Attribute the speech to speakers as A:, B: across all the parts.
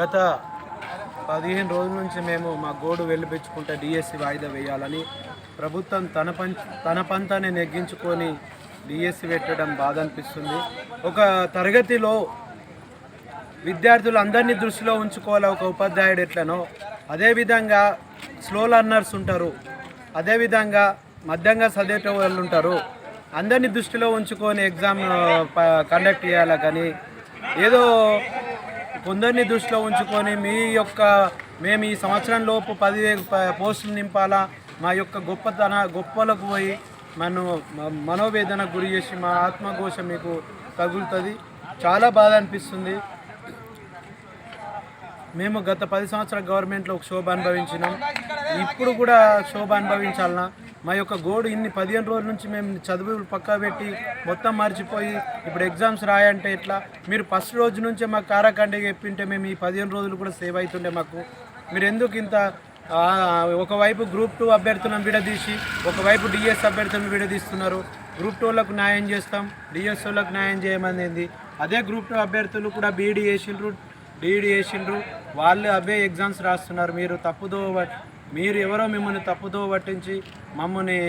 A: గత పదిహేను రోజుల నుంచి మేము మా గోడు వెళ్ళిపించుకుంటే డిఎస్సి వాయిదా వేయాలని ప్రభుత్వం తన పంచ తన పంతాన్ని నెగ్గించుకొని డిఎస్సి పెట్టడం బాధ అనిపిస్తుంది. ఒక తరగతిలో విద్యార్థులు అందరినీ దృష్టిలో ఉంచుకోవాలి? ఒక ఉపాధ్యాయుడు ఎట్లనో. అదేవిధంగా స్లో లర్నర్స్ ఉంటారు. అదేవిధంగా మధ్యంగా చదివేట వాళ్ళు ఉంటారు. అందరినీ దృష్టిలో ఉంచుకొని ఎగ్జామ్ కండక్ట్ చేయాలి కానీ ఏదో కొందరిని దృష్టిలో ఉంచుకొని మీ యొక్క మేము ఈ సంవత్సరం లోపు పది ప- పోస్టులు నింపాలా? మా యొక్క గొప్పతన గొప్పలకు పోయి మనం మనోవేదనకు గురి చేసి మా ఆత్మఘోష మీకు తగులుతుంది. చాలా బాధ అనిపిస్తుంది. మేము గత పది సంవత్సరాల గవర్నమెంట్లో ఒక శోభ అనుభవించినాం. ఇప్పుడు కూడా శోభ అనుభవించాలన్నా మా యొక్క గోడు ఇన్ని పదిహేను రోజుల నుంచి మేము చదువులు పక్కా పెట్టి మొత్తం మర్చిపోయి ఇప్పుడు ఎగ్జామ్స్ రాయంటే ఎట్లా? మీరు ఫస్ట్ రోజు నుంచే మాకు కారాకండి చెప్పింటే మేము ఈ పదిహేను రోజులు కూడా సేవ్ అవుతుండే మాకు. మీరు ఎందుకు ఇంత ఒకవైపు గ్రూప్ టూ అభ్యర్థులను విడదీసి ఒకవైపు డిఎస్ అభ్యర్థులను విడదీస్తున్నారు. గ్రూప్ టూలకు న్యాయం చేస్తాం డిఎస్ వాళ్ళకు న్యాయం చేయమనేది. అదే గ్రూప్ టూ అభ్యర్థులు కూడా బీఈడి చేసిండ్రు డిఈడి చేసిండ్రు. వాళ్ళు అవే ఎగ్జామ్స్ రాస్తున్నారు. మీరు తప్పుదో మీరు ఎవరో మిమ్మల్ని తప్పుదో పట్టించి మమ్మల్ని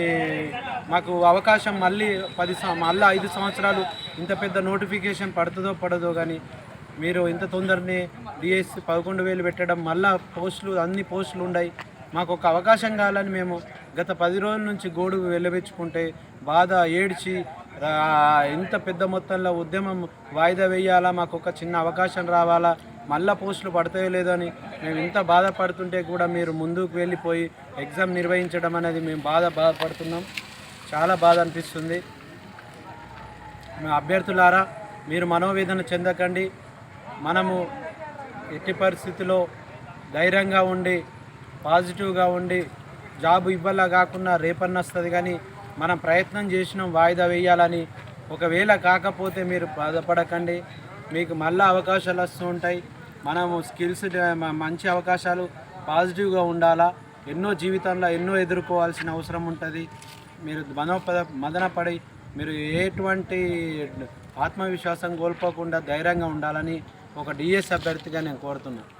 A: మాకు అవకాశం మళ్ళీ పది మళ్ళీ ఐదు సంవత్సరాలు ఇంత పెద్ద నోటిఫికేషన్ పడుతుందో పడదో కానీ మీరు ఇంత తొందరనే డిఎస్సి పదకొండు వేలు పెట్టడం మళ్ళా పోస్టులు అన్ని పోస్టులు ఉన్నాయి మాకు ఒక అవకాశం కావాలని మేము గత పది రోజుల నుంచి గోడు వెళ్ళబెచ్చుకుంటే బాధ ఏడ్చి ఇంత పెద్ద మొత్తంలో ఉద్యమం వాయిదా వేయాలా? మాకు ఒక చిన్న అవకాశం రావాలా? మళ్ళా పోస్టులు పడతాయో లేదో అని మేము ఇంత బాధపడుతుంటే కూడా మీరు ముందుకు వెళ్ళిపోయి ఎగ్జామ్ నిర్వహించడం అనేది మేము బాధ బాధపడుతున్నాం. చాలా బాధ అనిపిస్తుంది. మీ అభ్యర్థులారా మీరు మనోవేదన చెందకండి. మనము ఎట్టి పరిస్థితిలో ధైర్యంగా ఉండి పాజిటివ్గా ఉండి జాబ్ ఇవ్వలా కాకుండా రేపన్న వస్తుంది కానీ మనం ప్రయత్నం చేసినాం వాయిదా వేయాలని. ఒకవేళ కాకపోతే మీరు బాధపడకండి. మీకు మళ్ళీ అవకాశాలు వస్తూ ఉంటాయి. మనము స్కిల్స్ మంచి అవకాశాలు పాజిటివ్గా ఉండాలా? ఎన్నో జీవితంలో ఎన్నో ఎదుర్కోవాల్సిన అవసరం ఉంటుంది. మీరు మనోపద మదనపడి మీరు ఎటువంటి ఆత్మవిశ్వాసం కోల్పోకుండా ధైర్యంగా ఉండాలని ఒక డిఎస్ అభ్యర్థిగా నేను కోరుతున్నాను